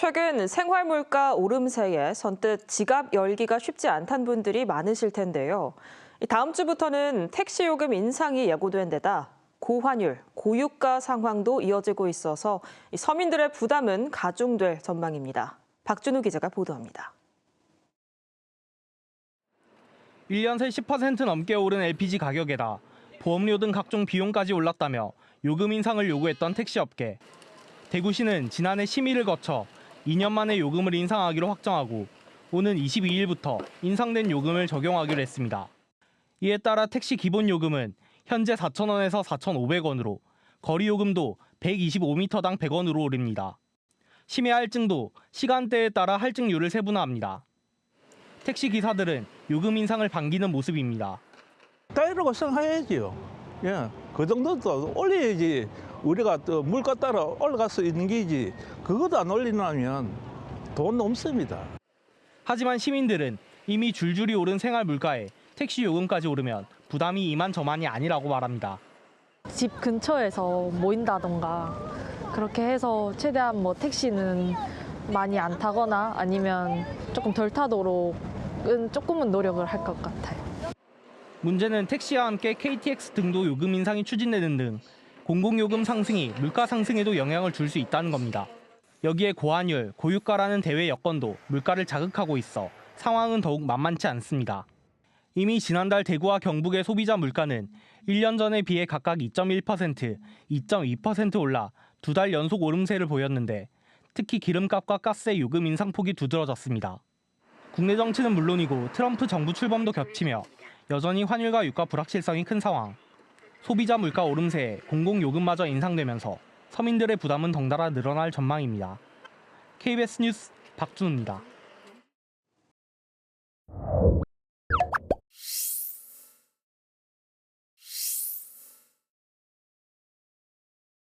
최근 생활물가 오름세에 선뜻 지갑 열기가 쉽지 않다는 분들이 많으실 텐데요. 이 다음 주부터는 택시 요금 인상이 예고된 데다 고환율, 고유가 상황도 이어지고 있어서 이 서민들의 부담은 가중될 전망입니다. 박준우 기자가 보도합니다. 1년 새 10% 넘게 오른 LPG 가격에다 보험료 등 각종 비용까지 올랐다며 요금 인상을 요구했던 택시업계. 대구시는 지난해 심의를 거쳐 2년 만에 요금을 인상하기로 확정하고 오는 22일부터 인상된 요금을 적용하기로 했습니다. 이에 따라 택시 기본 요금은 현재 4,000원에서 4,500원으로 거리 요금도 125m당 100원으로 오릅니다. 심야 할증도 시간대에 따라 할증률을 세분화합니다. 택시 기사들은 요금 인상을 반기는 모습입니다. 따르고 생각해야지요. 예, 그 정도도 올려야지 우리가 또 물가 따라 올라갈 수 있는 게지. 그것도 안 올리면 돈 없습니다. 하지만 시민들은 이미 줄줄이 오른 생활 물가에 택시 요금까지 오르면 부담이 이만저만이 아니라고 말합니다. 집 근처에서 모인다던가 그렇게 해서 최대한 뭐 택시는 많이 안 타거나 아니면 조금 덜 타도록은 조금은 노력을 할 것 같아요. 문제는 택시와 함께 KTX 등도 요금 인상이 추진되는 등 공공요금 상승이 물가 상승에도 영향을 줄 수 있다는 겁니다. 여기에 고환율, 고유가라는 대외 여건도 물가를 자극하고 있어 상황은 더욱 만만치 않습니다. 이미 지난달 대구와 경북의 소비자 물가는 1년 전에 비해 각각 2.1%, 2.2% 올라 두 달 연속 오름세를 보였는데 특히 기름값과 가스의 요금 인상폭이 두드러졌습니다. 국내 정치는 물론이고 트럼프 정부 출범도 겹치며 여전히 환율과 유가 불확실성이 큰 상황. 소비자 물가 오름세에 공공요금마저 인상되면서 서민들의 부담은 덩달아 늘어날 전망입니다. KBS 뉴스 박준우입니다.